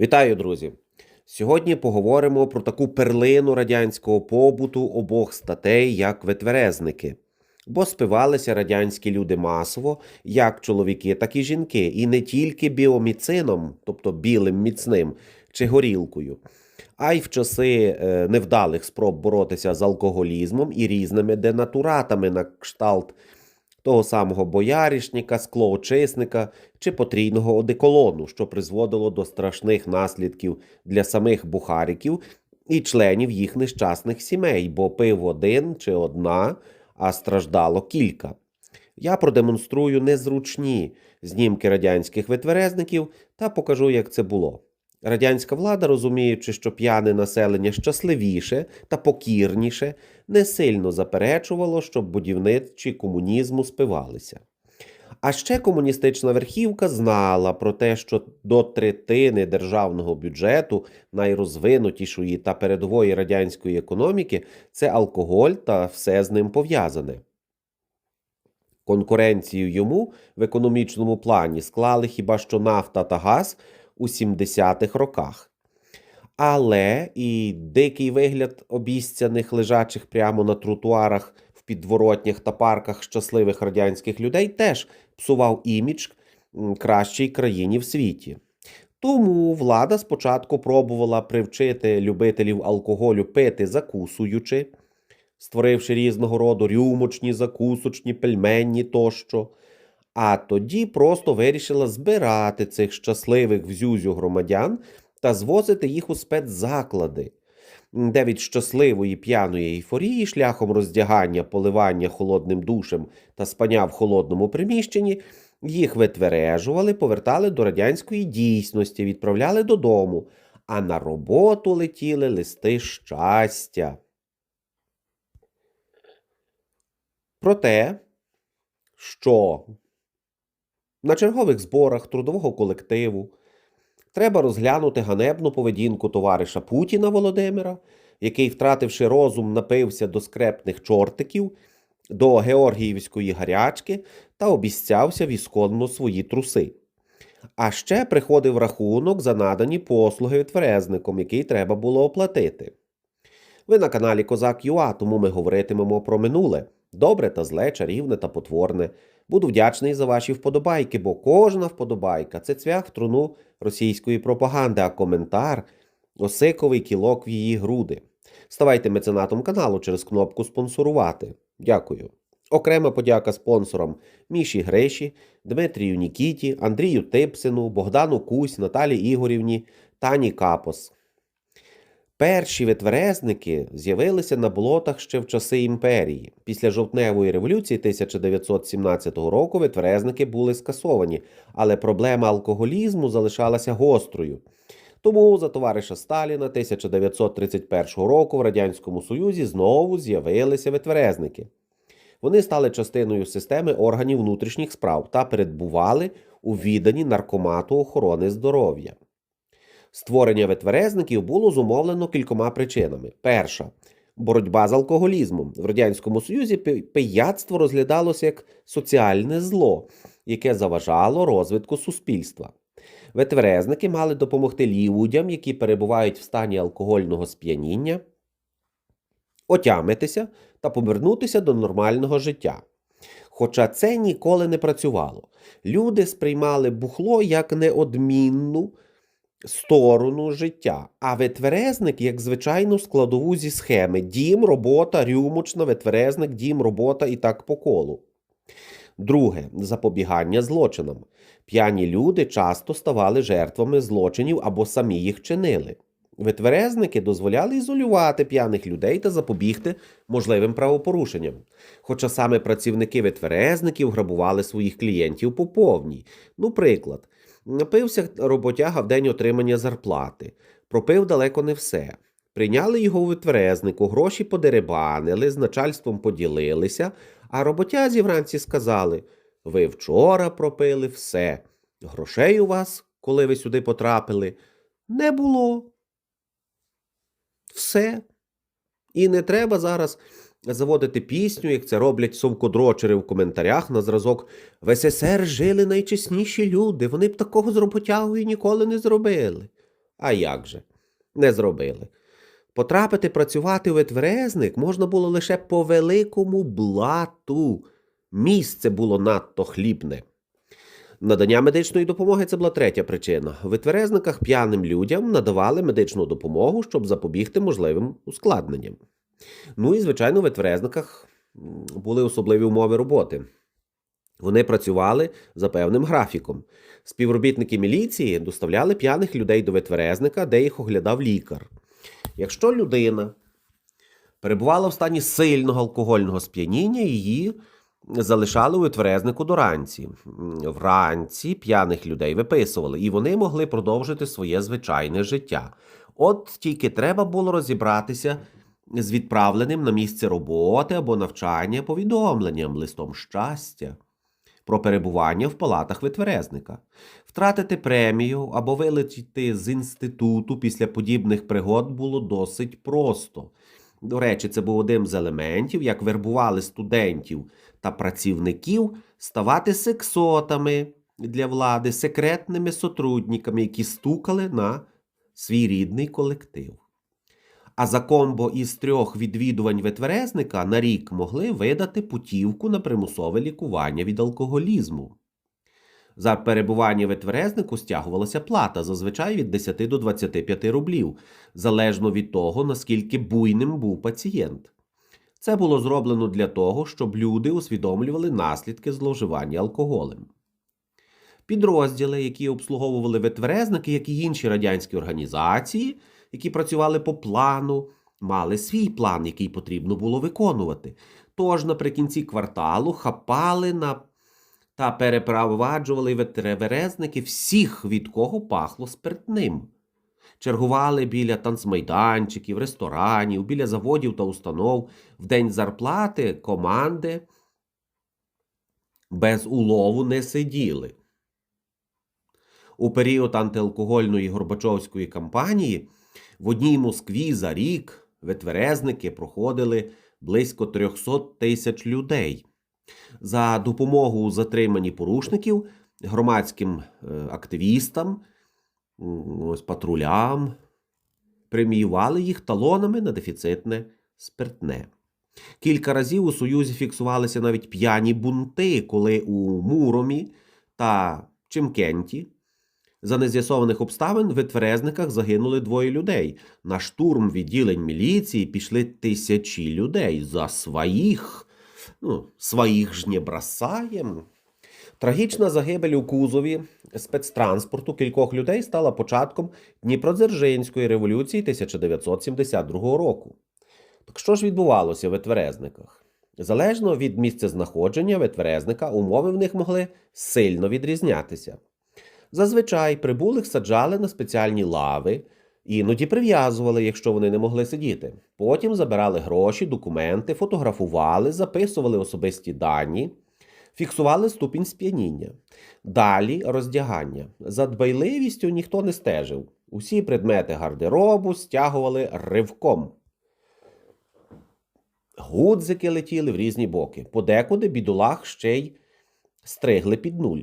Вітаю, друзі! Сьогодні поговоримо про таку перлину радянського побуту обох статей, як витверезники. Бо спивалися радянські люди масово, як чоловіки, так і жінки, і не тільки біоміцином, тобто білим міцним чи горілкою, а й в часи е, невдалих спроб боротися з алкоголізмом і різними денатуратами на кшталт того самого бояришника, склоочисника чи потрійного одеколону, що призводило до страшних наслідків для самих бухариків і членів їх нещасних сімей, бо пив один чи одна, а страждало кілька. Я продемонструю незручні знімки радянських витверезників та покажу, як це було. Радянська влада, розуміючи, що п'яне населення щасливіше та покірніше, не сильно заперечувало, щоб будівничі комунізму спивалися. А ще комуністична верхівка знала про те, що до третини державного бюджету найрозвинутішої та передової радянської економіки це алкоголь та все з ним пов'язане. Конкуренцію йому в економічному плані склали хіба що нафта та газ у 70-х роках. Але і дикий вигляд обіцяних лежачих прямо на тротуарах в підворотнях та парках щасливих радянських людей теж псував імідж кращій країні в світі. Тому влада спочатку пробувала привчити любителів алкоголю пити закусуючи, створивши різного роду рюмочні, закусочні, пельменні тощо. А тоді просто вирішила збирати цих щасливих взюзю громадян та звозити їх у спецзаклади, де від щасливої п'яної ейфорії шляхом роздягання, поливання холодним душем та спання в холодному приміщенні їх витвережували, повертали до радянської дійсності, відправляли додому, а на роботу летіли листи щастя. Про те, що на чергових зборах трудового колективу треба розглянути ганебну поведінку товариша Путіна Володимира, який, втративши розум, напився до скрепних чортиків, до Георгіївської гарячки та обіцявся вісконно свої труси. А ще приходив рахунок за надані послуги відверезником, який треба було оплатити. Ви на каналі Козак ЮА, тому ми говоритимемо про минуле добре та зле, чарівне та потворне. Буду вдячний за ваші вподобайки, бо кожна вподобайка це цвях в труну російської пропаганди, а коментар осиковий кілок в її груди. Ставайте меценатом каналу через кнопку спонсорувати. Дякую. Окрема подяка спонсорам Міші Гриші, Дмитрію Нікіті, Андрію Типсину, Богдану Кусь, Наталі Ігорівні, Тані Капос. Перші витверезники з'явилися на болотах ще в часи імперії. Після жовтневої революції 1917 року витверезники були скасовані, але проблема алкоголізму залишалася гострою. Тому за товариша Сталіна 1931 року в Радянському Союзі знову з'явилися витверезники. Вони стали частиною системи органів внутрішніх справ та передбували у відданні наркомату охорони здоров'я. Створення витверезників було зумовлено кількома причинами. Перша боротьба з алкоголізмом. В Радянському Союзі пи- пияцтво розглядалося як соціальне зло, яке заважало розвитку суспільства. Витверезники мали допомогти людям, які перебувають в стані алкогольного сп'яніння, отямитися та повернутися до нормального життя. Хоча це ніколи не працювало. Люди сприймали бухло як неодмінну сторону життя, а витверезник як звичайну складову зі схеми: дім, робота, рюмочна, витверезник, дім, робота і так по колу. Друге запобігання злочинам. П'яні люди часто ставали жертвами злочинів або самі їх чинили. Витверезники дозволяли ізолювати п'яних людей та запобігти можливим правопорушенням. Хоча саме працівники витверезників грабували своїх клієнтів по повній. Ну, приклад, напився роботяга в день отримання зарплати, пропив далеко не все. Прийняли його у витверезнику, гроші подеребанили, з начальством поділилися, а роботязі вранці сказали: ви вчора пропили все. Грошей у вас, коли ви сюди потрапили, не було. Все. І не треба зараз заводити пісню, як це роблять совкодрочери в коментарях на зразок В СССР жили найчесніші люди, вони б такого з роботягою ніколи не зробили. А як же? Не зробили. Потрапити працювати у ветверезник можна було лише по великому блату. Місце було надто хлібне. Надання медичної допомоги це була третя причина. У ветверезниках п'яним людям надавали медичну допомогу, щоб запобігти можливим ускладненням. Ну і, звичайно, у ветверезниках м, були особливі умови роботи. Вони працювали за певним графіком. Співробітники міліції доставляли п'яних людей до ветверезника, де їх оглядав лікар. Якщо людина перебувала в стані сильного алкогольного сп'яніння, її залишали у ветверезнику до ранці. Вранці п'яних людей виписували, і вони могли продовжити своє звичайне життя. От тільки треба було розібратися з відправленим на місце роботи або навчання повідомленням, листом щастя про перебування в палатах ветверезника. Втратити премію або вилетіти з інституту після подібних пригод було досить просто. До речі, це був один з елементів, як вербували студентів та працівників ставати сексотами для влади, секретними сотрудниками, які стукали на свій рідний колектив. А за комбо із трьох відвідувань ветверезника на рік могли видати путівку на примусове лікування від алкоголізму. За перебування ветверезнику стягувалася плата зазвичай від 10 до 25 рублів, залежно від того, наскільки буйним був пацієнт. Це було зроблено для того, щоб люди усвідомлювали наслідки зловживання алкоголем. Підрозділи, які обслуговували ветверезники, як і інші радянські організації, які працювали по плану, мали свій план, який потрібно було виконувати. Тож наприкінці кварталу хапали на та перепроваджували ветверезники всіх, від кого пахло спиртним. Чергували біля танцмайданчиків, ресторанів, біля заводів та установ. В день зарплати команди без улову не сиділи. У період антиалкогольної Горбачовської кампанії в одній Москві за рік ветверезники проходили близько 300 тисяч людей. За допомогу у затриманні порушників громадським е, активістам, ось патрулям, преміювали їх талонами на дефіцитне спиртне. Кілька разів у Союзі фіксувалися навіть п'яні бунти, коли у Муромі та Чимкенті за нез'ясованих обставин в ветверезниках загинули двоє людей. На штурм відділень міліції пішли тисячі людей за своїх. Ну, своїх ж не бросаєм. Трагічна загибель у кузові спецтранспорту кількох людей стала початком Дніпродзержинської революції 1972 року. Так що ж відбувалося в ветверезниках? Залежно від місцезнаходження ветверезника, умови в них могли сильно відрізнятися. Зазвичай прибулих саджали на спеціальні лави, іноді прив'язували, якщо вони не могли сидіти. Потім забирали гроші, документи, фотографували, записували особисті дані, фіксували ступінь сп'яніння. Далі роздягання. За дбайливістю ніхто не стежив. Усі предмети гардеробу стягували ривком. Гудзики летіли в різні боки. Подекуди бідолах ще й стригли під нуль.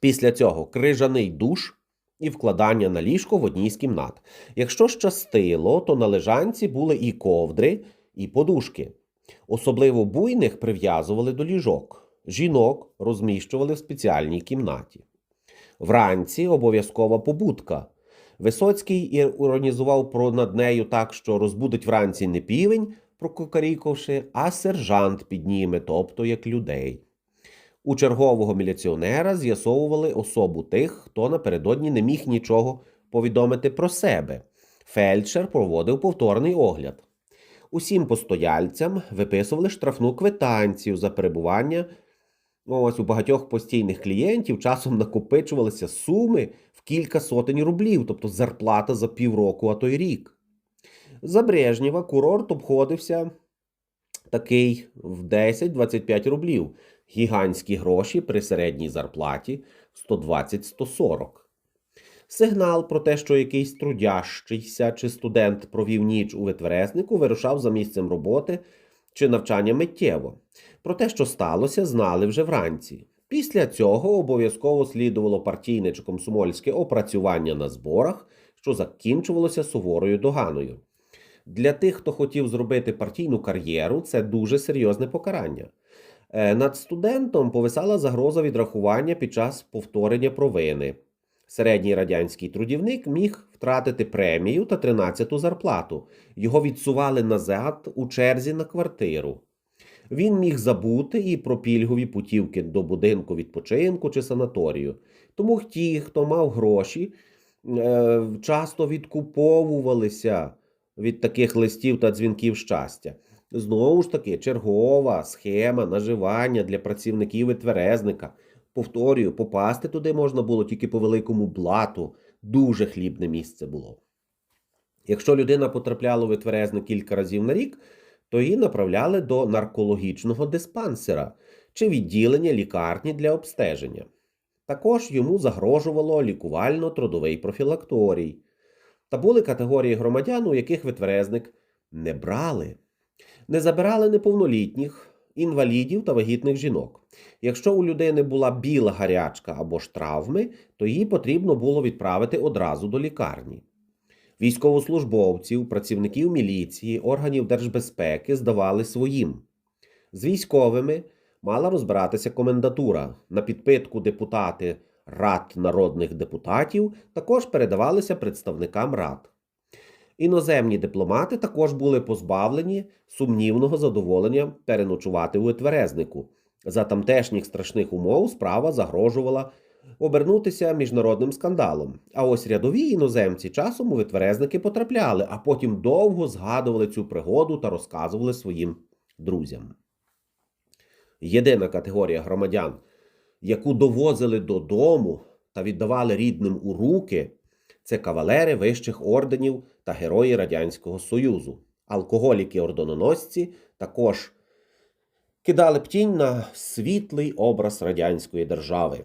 Після цього крижаний душ і вкладання на ліжко в одній з кімнат. Якщо щастило, то на лежанці були і ковдри, і подушки. Особливо буйних прив'язували до ліжок. Жінок розміщували в спеціальній кімнаті. Вранці обов'язкова побудка. Висоцький іронізував про над нею так, що розбудить вранці не півень, прокукарікавши, а сержант підніме, тобто як людей. У чергового міліціонера з'ясовували особу тих, хто напередодні не міг нічого повідомити про себе. Фельдшер проводив повторний огляд. Усім постояльцям виписували штрафну квитанцію за перебування. Ось у багатьох постійних клієнтів часом накопичувалися суми в кілька сотень рублів, тобто зарплата за півроку, а то й рік. За Брежнєва курорт обходився такий в 10-25 рублів. Гігантські гроші при середній зарплаті 120-140. Сигнал про те, що якийсь трудящийся чи студент провів ніч у ветвереснику, вирушав за місцем роботи чи навчання миттєво. Про те, що сталося, знали вже вранці. Після цього обов'язково слідувало партійне чи комсомольське опрацювання на зборах, що закінчувалося суворою доганою. Для тих, хто хотів зробити партійну кар'єру, це дуже серйозне покарання. Е, Над студентом повисала загроза відрахування під час повторення провини. Середній радянський трудівник міг втратити премію та 13-ту зарплату. Його відсували назад у черзі на квартиру. Він міг забути і про пільгові путівки до будинку відпочинку чи санаторію. Тому ті, хто мав гроші, е, часто відкуповувалися від таких листів та дзвінків щастя. Знову ж таки, чергова схема наживання для працівників відтверезника. Повторюю, попасти туди можна було тільки по великому блату. Дуже хлібне місце було. Якщо людина потрапляла у відтверезник кілька разів на рік, то її направляли до наркологічного диспансера чи відділення лікарні для обстеження. Також йому загрожувало лікувально-трудовий профілакторій. Та були категорії громадян, у яких витверезник не брали. Не забирали неповнолітніх, інвалідів та вагітних жінок. Якщо у людини була біла гарячка або ж травми, то її потрібно було відправити одразу до лікарні. Військовослужбовців, працівників міліції, органів держбезпеки здавали своїм. З військовими мала розбиратися комендатура. На підпитку депутати рад народних депутатів також передавалися представникам рад. Іноземні дипломати також були позбавлені сумнівного задоволення переночувати у Етверезнику. За тамтешніх страшних умов справа загрожувала обернутися міжнародним скандалом. А ось рядові іноземці часом у витверезники потрапляли, а потім довго згадували цю пригоду та розказували своїм друзям. Єдина категорія громадян, яку довозили додому та віддавали рідним у руки, це кавалери вищих орденів та герої Радянського Союзу. Алкоголіки-ордононосці також кидали б тінь на світлий образ радянської держави.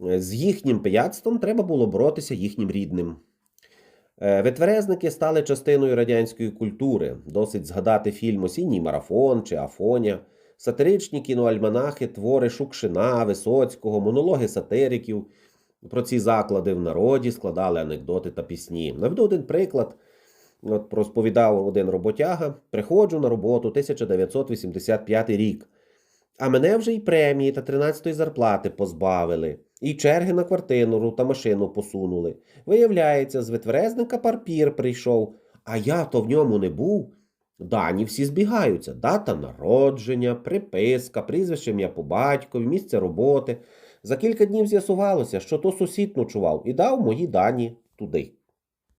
З їхнім пияцтвом треба було боротися їхнім рідним. Е, Витверезники стали частиною радянської культури. Досить згадати фільм Осінній марафон чи Афоня, сатиричні кіноальманахи, твори Шукшина, Висоцького, монологи сатириків. Про ці заклади в народі складали анекдоти та пісні. Наведу один приклад. От розповідав один роботяга: приходжу на роботу 1985 рік. А мене вже й премії та 13-ї зарплати позбавили, і черги на квартиру та машину посунули. Виявляється, з витверезника парпір прийшов, а я то в ньому не був. Дані всі збігаються: дата народження, приписка, прізвище ім'я по батькові, місце роботи. За кілька днів з'ясувалося, що то сусід ночував і дав мої дані туди.